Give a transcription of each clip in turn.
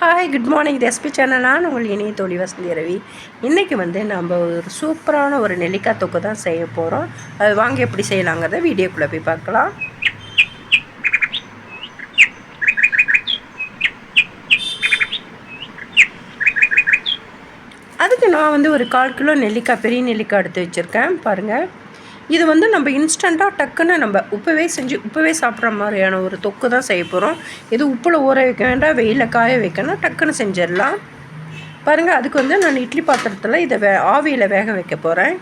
Hi good morning இது channel நான் உங்கள் இணைய தோழி வசந்தி ரவி. இன்றைக்கி வந்து நம்ம ஒரு சூப்பரான ஒரு நெல்லிக்காய் தொக்கு தான் செய்ய போகிறோம் அது வாங்கி எப்படி செய்யலாங்கிறத வீடியோக்குள்ளே போய் பார்க்கலாம். அதுக்கு நான் வந்து ஒரு கால் கிலோ நெல்லிக்காய் பெரிய நெல்லிக்காய் எடுத்து வச்சுருக்கேன். பாருங்கள் இது வந்து நம்ம இன்ஸ்டண்ட்டாக டக்குன்னு நம்ம உப்பவே செஞ்சு உப்பவே சாப்பிட்ற மாதிரியான ஒரு தொக்கு தான் செய்ய போகிறோம் இது உப்பில் ஊற வைக்க வேண்டாம் வெயிலில் காய வைக்கணும் டக்குன்னு செஞ்சிடலாம். பாருங்கள் அதுக்கு வந்து நான் இட்லி பாத்திரத்தில் இதை வே ஆவியில் வேக வைக்க போகிறேன்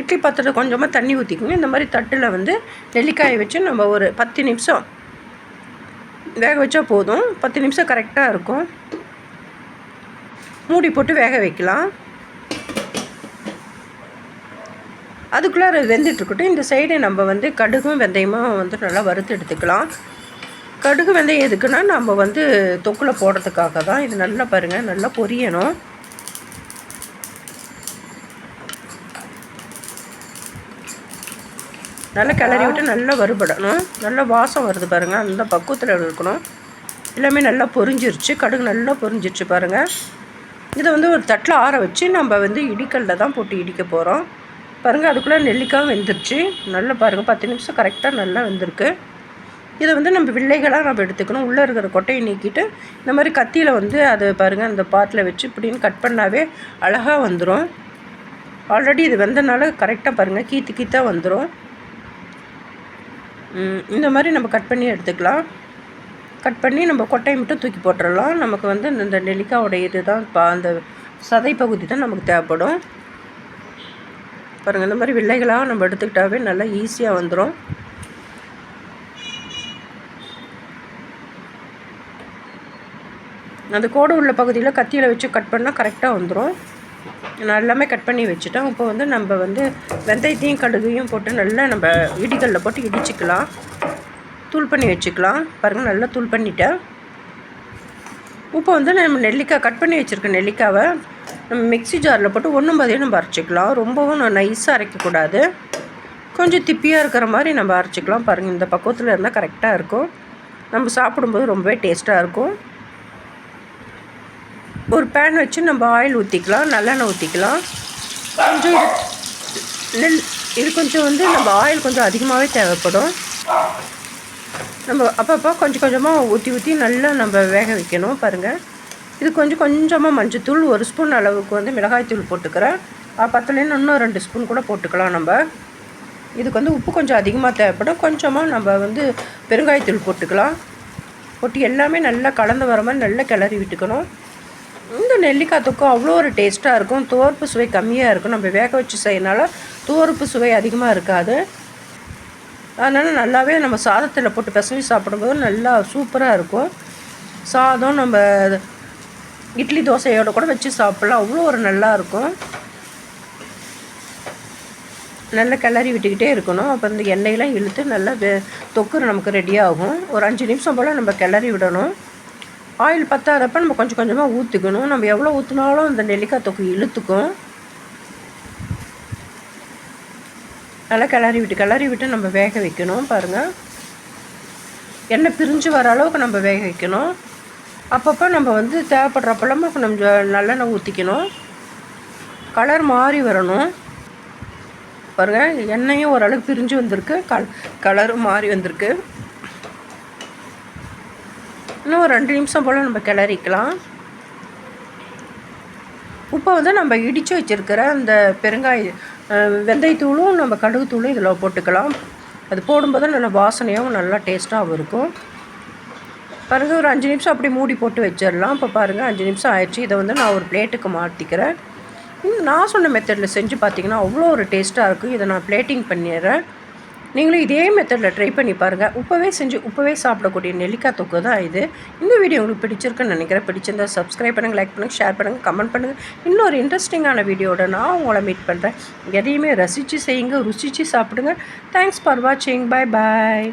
இட்லி பாத்திரத்தை கொஞ்சமாக தண்ணி ஊற்றிக்கோங்க இந்த மாதிரி தட்டில் வந்து நெல்லிக்காயை வச்சு நம்ம ஒரு பத்து நிமிஷம் வேக வச்சா போதும். பத்து நிமிஷம் கரெக்டாக இருக்கும். மூடி போட்டு வேக வைக்கலாம். அதுக்குள்ளே வெந்துட்டுருக்கட்டும். இந்த சைடு நம்ம வந்து கடுகும் வெந்தயமும் வந்து நல்லா வறுத்து எடுத்துக்கலாம். கடுகு வெந்தயம் எதுக்குன்னா நம்ம வந்து தொக்கில் போடுறதுக்காக தான். இது நல்லா பாருங்கள் நல்லா பொரியணும். நல்லா கிளறி விட்டு நல்லா வறுபடணும். நல்லா வாசம் வருது பாருங்கள் அந்த பக்குவத்தில் இருக்கணும். எல்லாமே நல்லா பொரிஞ்சிருச்சு. கடுகு நல்லா பொரிஞ்சிருச்சு பாருங்கள் இதை வந்து ஒரு தட்டில் ஆற வச்சு நம்ம வந்து இடிக்கல்ல தான் போட்டு இடிக்க போகிறோம் பாருங்கள் அதுக்குள்ளே நெல்லிக்காய் வெந்துருச்சு. நல்லா பாருங்கள் பத்து நிமிஷம் கரெக்டாக நல்லா வெந்திருக்கு. இதை வந்து நம்ம வில்லைகளாக நம்ம எடுத்துக்கணும். உள்ளே இருக்கிற கொட்டையை நீக்கிட்டு இந்த மாதிரி கத்தியில் வந்து அதை பாருங்கள் அந்த பாட்டில் வச்சு இப்படின்னு கட் பண்ணாவே அழகாக வந்துடும் ஆல்ரெடி இது வெந்தனால கரெக்டாக பாருங்கள் கீத்து கீத்தாக வந்துடும் இந்த மாதிரி நம்ம கட் பண்ணி எடுத்துக்கலாம். கட் பண்ணி நம்ம கொட்டையை மட்டும் தூக்கி போட்டுடலாம் நமக்கு வந்து இந்த நெல்லிக்காயோடைய இது தான் அந்த சதை பகுதி தான் நமக்கு தேவைப்படும். பாருங்கள் இந்த மாதிரி வில்லைகளாக நம்ம எடுத்துக்கிட்டாவே நல்லா ஈஸியாக வந்துடும் அந்த கோடு உள்ள பகுதியில் கத்தியில் வச்சு கட் பண்ணால் கரெக்டாக வந்துடும் நான் எல்லாமே கட் பண்ணி வச்சுட்டோம் இப்போ வந்து நம்ம வந்து வெந்தயத்தையும் கடுகையும் போட்டு நல்லா நம்ம இடிகளில் போட்டு இடிச்சிக்கலாம். தூள் பண்ணி வச்சுக்கலாம். பாருங்கள் நல்லா தூள் பண்ணிட்டேன். இப்போ வந்து நம்ம நெல்லிக்காய் கட் பண்ணி வச்சுருக்க நெல்லிக்காவை நம்ம மிக்சி ஜாரில் போட்டு ஒன்றும் பாதியாக நம்ம அரைச்சிக்கலாம். ரொம்பவும் நைஸாக அரைக்கக்கூடாது. கொஞ்சம் திப்பியாக இருக்கிற மாதிரி நம்ம அரைச்சிக்கலாம் பாருங்கள் இந்த பக்குவத்தில் இருந்தால் கரெக்டாக இருக்கும். நம்ம சாப்பிடும்போது ரொம்பவே டேஸ்ட்டாக இருக்கும். ஒரு பேன் வச்சு நம்ம ஆயில் ஊற்றிக்கலாம் நல்லெண்ணெய் ஊற்றிக்கலாம் கொஞ்சம் நெல் இது கொஞ்சம் வந்து நம்ம ஆயில் கொஞ்சம் அதிகமாகவே தேவைப்படும். நம்ம அப்பப்போ கொஞ்சம் கொஞ்சமாக ஊற்றி ஊற்றி நல்லா நம்ம வேக வைக்கணும் பாருங்கள் இது கொஞ்சம் கொஞ்சமாக மஞ்சத்தூள் ஒரு ஸ்பூன் அளவுக்கு வந்து மிளகாய்த்தூள் போட்டுக்கிறேன். பத்துலேருந்து இன்னும் ரெண்டு ஸ்பூன் கூட போட்டுக்கலாம் நம்ம. இதுக்கு வந்து உப்பு கொஞ்சம் அதிகமாக தேவைப்படும். கொஞ்சமாக நம்ம வந்து பெருங்காயத்தூள் போட்டுக்கலாம். போட்டு எல்லாமே நல்லா கலந்து வர மாதிரி நல்லா கிளறி விட்டுக்கணும். இந்த நெல்லிக்காய் தூக்கம் அவ்வளோ ஒரு டேஸ்ட்டாக இருக்கும். துவர்ப்பு சுவை கம்மியாக இருக்கும். நம்ம வேக வச்சு செய்யனால துவர்ப்பு சுவை அதிகமாக இருக்காது. அதனால் நல்லாவே நம்ம சாதத்தில் போட்டு பிசைஞ்சு சாப்பிடும்போது நல்லா சூப்பராக இருக்கும். சாதம் நம்ம இட்லி தோசையோடு கூட வச்சு சாப்பிட்லாம். அவ்வளோ ஒரு நல்லா இருக்கும். நல்லா கிளறி விட்டுக்கிட்டே இருக்கணும். அப்போ இந்த எண்ணெயெலாம் இழுத்து நல்லா வெ தொக்கு நமக்கு ரெடியாகும் ஒரு அஞ்சு நிமிஷம் போல் நம்ம கிளறி விடணும். ஆயில் பத்தாதப்போ நம்ம கொஞ்சம் கொஞ்சமாக ஊற்றிக்கணும் நம்ம எவ்வளோ ஊற்றினாலும் அந்த நெல்லிக்காய் தொக்கு இழுத்துக்கும். நல்லா கிளறி விட்டு கிளறி விட்டு நம்ம வேக வைக்கணும். பாருங்கள் எண்ணெய் பிரிஞ்சு வர அளவுக்கு நம்ம வேக வைக்கணும். அப்பப்போ நம்ம வந்து தேவைப்படுறப்பெல்லாம் நம்ம நல்லெண்ணெய் ஊற்றிக்கணும் கலர் மாறி வரணும். பாருங்கள் எண்ணெயும் ஓரளவுக்கு பிரிஞ்சு வந்திருக்கு. கல் கலரும் மாறி வந்திருக்கு. இன்னும் ஒரு ரெண்டு நிமிஷம் போல் நம்ம கிளறிக்கலாம். உப்பை வந்து நம்ம இடித்து வச்சுருக்கிற அந்த பெருங்காய வெந்தயத்தூளும் நம்ம கடுகு தூளும் இதில் போட்டுக்கலாம். அது போடும்போது நல்லா வாசனையாகவும் நல்லா டேஸ்ட்டாகவும் இருக்கும். பாருங்கள் ஒரு அஞ்சு நிமிஷம் அப்படி மூடி போட்டு வச்சிடலாம். இப்போ பாருங்கள் அஞ்சு நிமிஷம் ஆயிடுச்சு. இதை வந்து நான் ஒரு பிளேட்டுக்கு மாற்றிக்கிறேன் நான் சொன்ன மெத்தடில் செஞ்சு பார்த்தீங்கன்னா அவ்வளோ ஒரு டேஸ்ட்டாக இருக்கும். இதை நான் பிளேட்டிங் பண்ணிடுறேன். நீங்களும் இதே மெத்தடில் ட்ரை பண்ணி பாருங்கள் உப்பவே செஞ்சு உப்பவே சாப்பிடக்கூடிய நெல்லிக்காய் தொக்கு தான் இது. இந்த வீடியோ உங்களுக்கு பிடிச்சிருக்குன்னு நினைக்கிறேன். பிடிச்சிருந்தா சப்ஸ்கிரைப் பண்ணுங்கள் லைக் பண்ணுங்கள் ஷேர் பண்ணுங்கள் கமெண்ட் பண்ணுங்கள் இன்னொரு இன்ட்ரெஸ்டிங்கான வீடியோட நான் உங்களை மீட் பண்ணுறேன் எதையுமே ரசித்து செய்யுங்க ருசித்து சாப்பிடுங்க. தேங்க்ஸ் ஃபார் வாட்சிங் பாய் பாய்